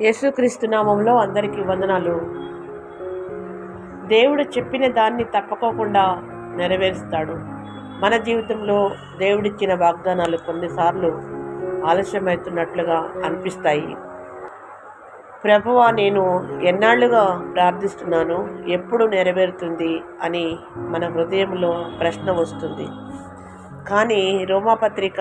యేసుక్రీస్తు నామంలో అందరికీ వందనాలు. దేవుడు చెప్పిన దాన్ని తప్పకోకుండా నెరవేరుస్తాడు. మన జీవితంలో దేవుడిచ్చిన వాగ్దానాలు కొన్నిసార్లు ఆలస్యమవుతున్నట్లుగా అనిపిస్తాయి. ప్రభువా నేను ఎన్నాళ్ళుగా ప్రార్థిస్తున్నాను ఎప్పుడు నెరవేరుతుంది అని మన హృదయంలో ప్రశ్న వస్తుంది. కానీ రోమాపత్రిక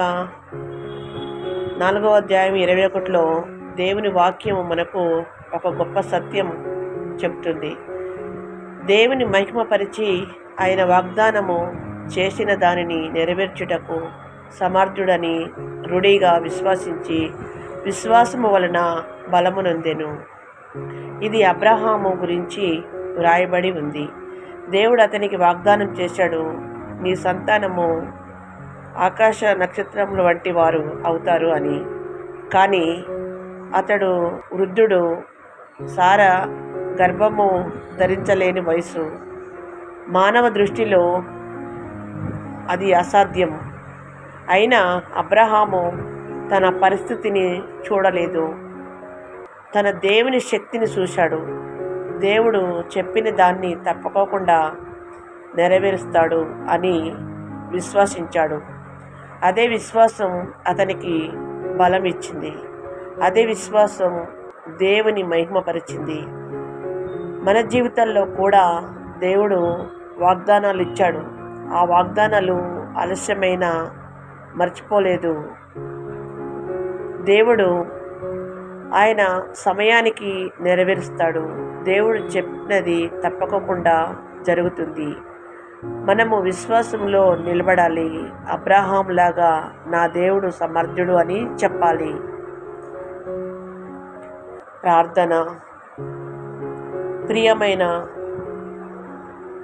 నాలుగవ అధ్యాయం ఇరవై ఒకటిలో దేవుని వాక్యం మనకు ఒక గొప్ప సత్యం చెప్తుంది. దేవుని మహిమపరిచి ఆయన వాగ్దానము చేసిన దానిని నెరవేర్చుటకు సమర్థుడని రుడిగా విశ్వసించి విశ్వాసము వలన బలమునందెను ఇది అబ్రహాము గురించి వ్రాయబడి ఉంది. దేవుడు అతనికి వాగ్దానం చేశాడు నీ సంతానము ఆకాశ నక్షత్రముల వంటి వారు అవుతారు అని. కానీ అతడు వృద్ధుడు. సారా గర్భము ధరించలేని వయసు మానవ దృష్టిలో అది అసాధ్యం. అయినా అబ్రహాము తన పరిస్థితిని చూడలేదు. తన దేవుని శక్తిని చూశాడు. దేవుడు చెప్పిన దాన్ని తప్పకోకుండా నెరవేరుస్తాడు అని విశ్వసించాడు. అదే విశ్వాసం అతనికి బలం ఇచ్చింది అదే విశ్వాసం దేవుని మహిమపరిచింది. మన జీవితాల్లో కూడా దేవుడు వాగ్దానాలు ఇచ్చాడు. ఆ వాగ్దానాలు ఆలస్యమైన మర్చిపోలేదు. దేవుడు ఆయన సమయానికి నెరవేరుస్తాడు. దేవుడు చెప్పినది తప్పకుండా జరుగుతుంది. మనము విశ్వాసంలో నిలబడాలి. అబ్రహాం లాగా నా దేవుడు సమర్థుడు అని చెప్పాలి. ప్రార్థన ప్రియమైన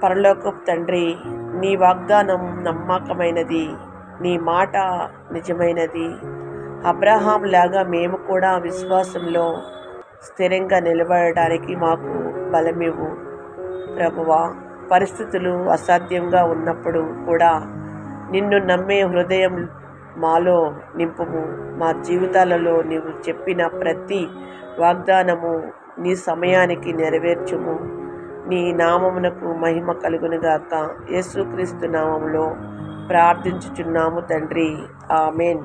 పరలోకపు తండ్రి నీ వాగ్దానం నమ్మకమైనది నీ మాట నిజమైనది. అబ్రహాం లాగా మేము కూడా విశ్వాసంలో స్థిరంగా నిలబడడానికి మాకు బలమివ్వు. ప్రభువా పరిస్థితులు అసాధ్యంగా ఉన్నప్పుడు కూడా నిన్ను నమ్మే హృదయం మాలో నింపుము. మా జీవితాలలో నీవు చెప్పిన ప్రతి వాగ్దానము నీ సమయానికి నెరవేర్చుము. నీ నామమునకు మహిమ కలుగునుగాక. యేసుక్రీస్తు నామములో ప్రార్థించుచున్నాము తండ్రి. ఆమెన్.